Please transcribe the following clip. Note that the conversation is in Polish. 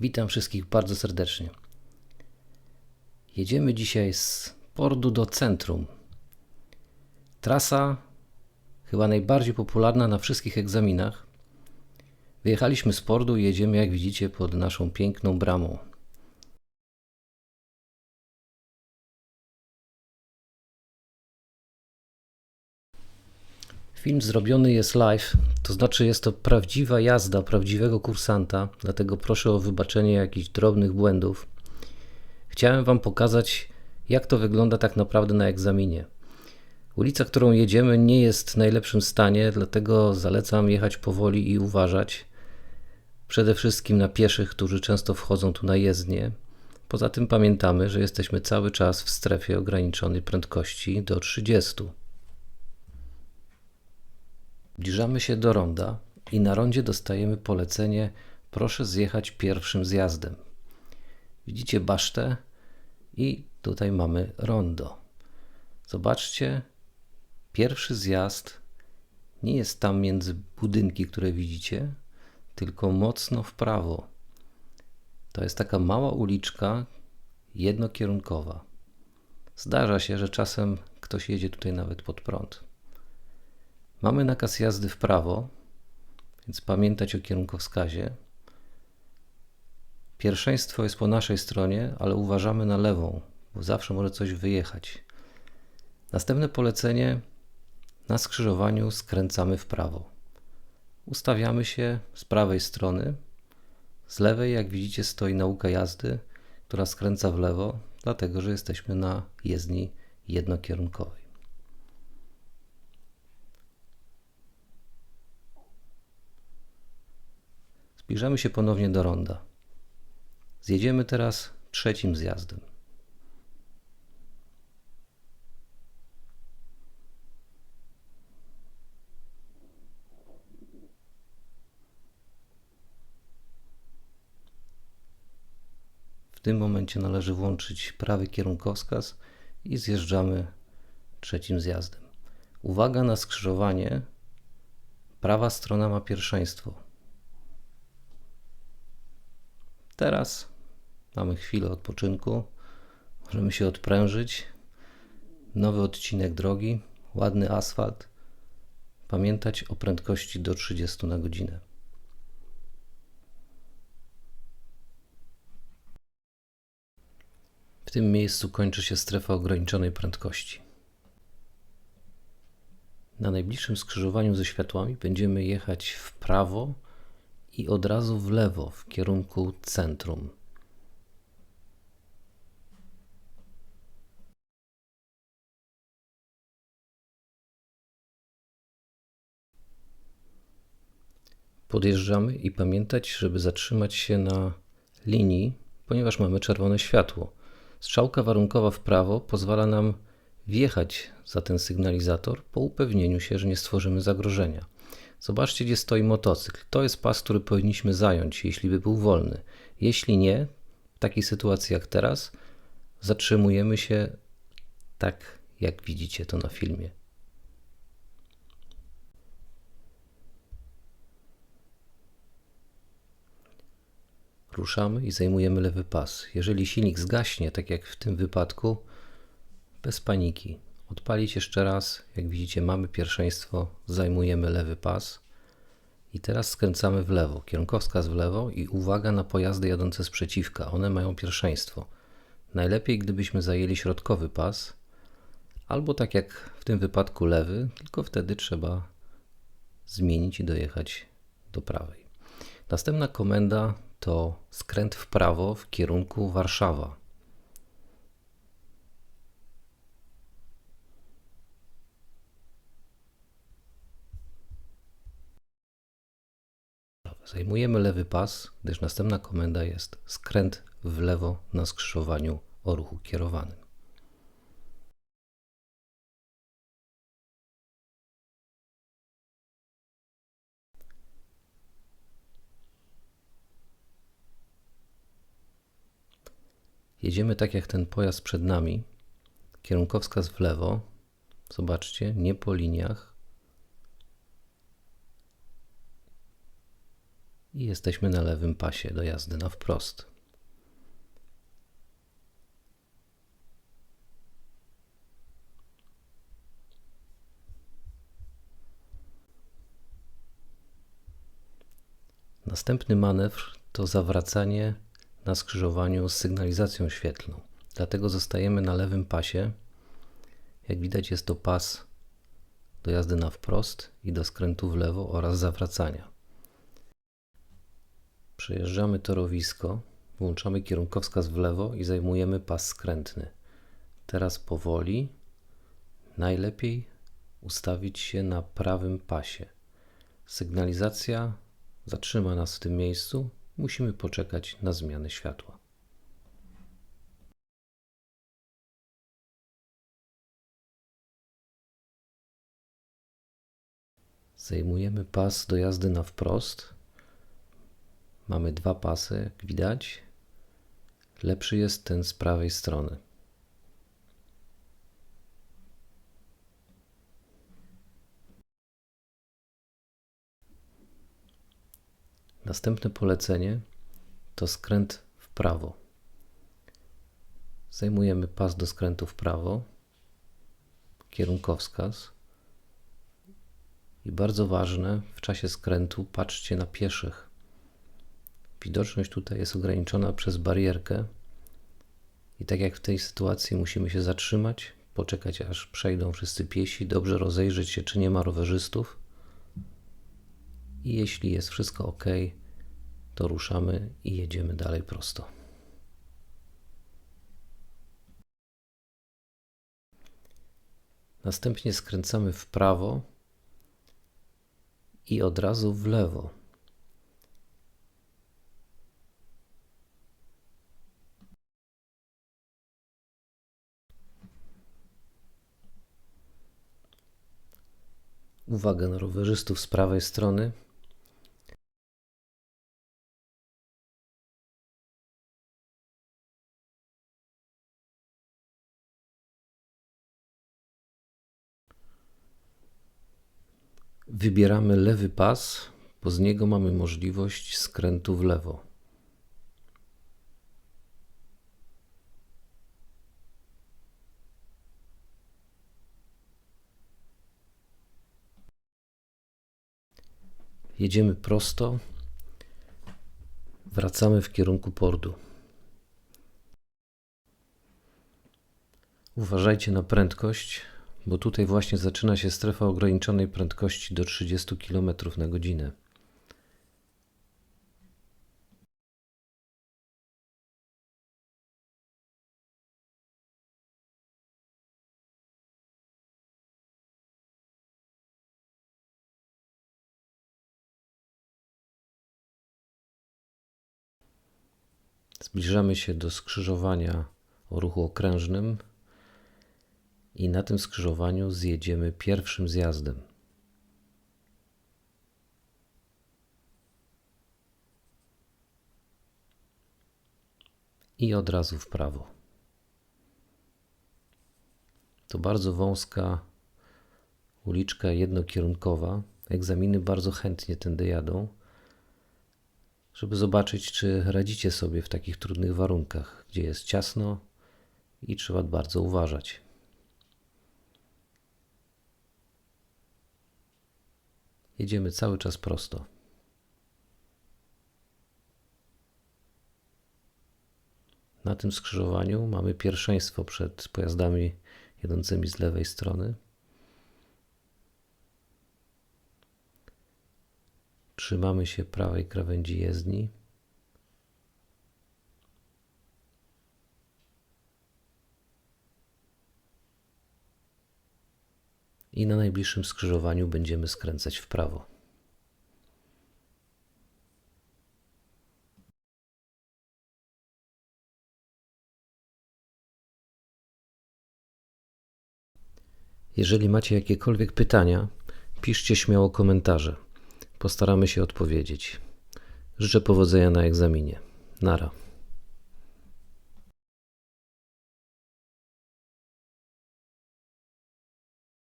Witam wszystkich bardzo serdecznie. Jedziemy dzisiaj z portu do centrum. Trasa chyba najbardziej popularna na wszystkich egzaminach. Wyjechaliśmy z portu i jedziemy, jak widzicie, pod naszą piękną bramą. Film zrobiony jest live, to znaczy jest to prawdziwa jazda prawdziwego kursanta, dlatego proszę o wybaczenie jakichś drobnych błędów. Chciałem Wam pokazać, jak to wygląda tak naprawdę na egzaminie. Ulica, którą jedziemy, nie jest w najlepszym stanie, dlatego zalecam jechać powoli i uważać. Przede wszystkim na pieszych, którzy często wchodzą tu na jezdnię. Poza tym pamiętamy, że jesteśmy cały czas w strefie ograniczonej prędkości do 30. Zbliżamy się do ronda i na rondzie dostajemy polecenie proszę zjechać pierwszym zjazdem. Widzicie basztę i tutaj mamy rondo. Zobaczcie, pierwszy zjazd nie jest tam między budynki, które widzicie, tylko mocno w prawo. To jest taka mała uliczka jednokierunkowa. Zdarza się, że czasem ktoś jedzie tutaj nawet pod prąd. Mamy nakaz jazdy w prawo, więc pamiętać o kierunkowskazie. Pierwszeństwo jest po naszej stronie, ale uważamy na lewą, bo zawsze może coś wyjechać. Następne polecenie na skrzyżowaniu skręcamy w prawo. Ustawiamy się z prawej strony. Z lewej, jak widzicie, stoi nauka jazdy, która skręca w lewo, dlatego że jesteśmy na jezdni jednokierunkowej. Zbliżamy się ponownie do ronda. Zjedziemy teraz trzecim zjazdem. W tym momencie należy włączyć prawy kierunkowskaz i zjeżdżamy trzecim zjazdem. Uwaga na skrzyżowanie. Prawa strona ma pierwszeństwo. Teraz mamy chwilę odpoczynku. Możemy się odprężyć. Nowy odcinek drogi, ładny asfalt. Pamiętać o prędkości do 30 na godzinę. W tym miejscu kończy się strefa ograniczonej prędkości. Na najbliższym skrzyżowaniu ze światłami będziemy jechać w prawo i od razu w lewo w kierunku centrum. Podjeżdżamy i pamiętać, żeby zatrzymać się na linii, ponieważ mamy czerwone światło. Strzałka warunkowa w prawo pozwala nam wjechać za ten sygnalizator po upewnieniu się, że nie stworzymy zagrożenia. Zobaczcie, gdzie stoi motocykl. To jest pas, który powinniśmy zająć, jeśli by był wolny. Jeśli nie, w takiej sytuacji jak teraz, zatrzymujemy się tak, jak widzicie to na filmie. Ruszamy i zajmujemy lewy pas. Jeżeli silnik zgaśnie, tak jak w tym wypadku, bez paniki. Odpalić jeszcze raz. Jak widzicie, mamy pierwszeństwo, zajmujemy lewy pas. I teraz skręcamy w lewo, kierunkowskaz w lewo i uwaga na pojazdy jadące z przeciwka. One mają pierwszeństwo. Najlepiej, gdybyśmy zajęli środkowy pas, albo tak jak w tym wypadku lewy, tylko wtedy trzeba zmienić i dojechać do prawej. Następna komenda to skręt w prawo w kierunku Warszawa. Zajmujemy lewy pas, gdyż następna komenda jest skręt w lewo na skrzyżowaniu o ruchu kierowanym. Jedziemy tak jak ten pojazd przed nami. Kierunkowskaz w lewo. Zobaczcie, nie po liniach, i jesteśmy na lewym pasie do jazdy na wprost. Następny manewr to zawracanie na skrzyżowaniu z sygnalizacją świetlną. Dlatego zostajemy na lewym pasie. Jak widać jest to pas do jazdy na wprost i do skrętu w lewo oraz zawracania. Przejeżdżamy torowisko, włączamy kierunkowskaz w lewo i zajmujemy pas skrętny. Teraz powoli, najlepiej ustawić się na prawym pasie. Sygnalizacja zatrzyma nas w tym miejscu, musimy poczekać na zmianę światła. Zajmujemy pas do jazdy na wprost. Mamy dwa pasy, jak widać. Lepszy jest ten z prawej strony. Następne polecenie to skręt w prawo. Zajmujemy pas do skrętu w prawo, kierunkowskaz. I bardzo ważne, w czasie skrętu patrzcie na pieszych. Widoczność tutaj jest ograniczona przez barierkę. I tak jak w tej sytuacji musimy się zatrzymać, poczekać aż przejdą wszyscy piesi, dobrze rozejrzeć się, czy nie ma rowerzystów. I jeśli jest wszystko ok, to ruszamy i jedziemy dalej prosto. Następnie skręcamy w prawo i od razu w lewo. Uwaga na rowerzystów z prawej strony. Wybieramy lewy pas, bo z niego mamy możliwość skrętu w lewo. Jedziemy prosto, wracamy w kierunku portu. Uważajcie na prędkość, bo tutaj właśnie zaczyna się strefa ograniczonej prędkości do 30 km na godzinę. Zbliżamy się do skrzyżowania o ruchu okrężnym i na tym skrzyżowaniu zjedziemy pierwszym zjazdem. I od razu w prawo. To bardzo wąska uliczka jednokierunkowa. Egzaminy bardzo chętnie tędy jadą, żeby zobaczyć, czy radzicie sobie w takich trudnych warunkach, gdzie jest ciasno i trzeba bardzo uważać. Jedziemy cały czas prosto. Na tym skrzyżowaniu mamy pierwszeństwo przed pojazdami jadącymi z lewej strony. Trzymamy się prawej krawędzi jezdni. i na najbliższym skrzyżowaniu będziemy skręcać w prawo. Jeżeli macie jakiekolwiek pytania, piszcie śmiało komentarze. Postaramy się odpowiedzieć. Życzę powodzenia na egzaminie. Nara.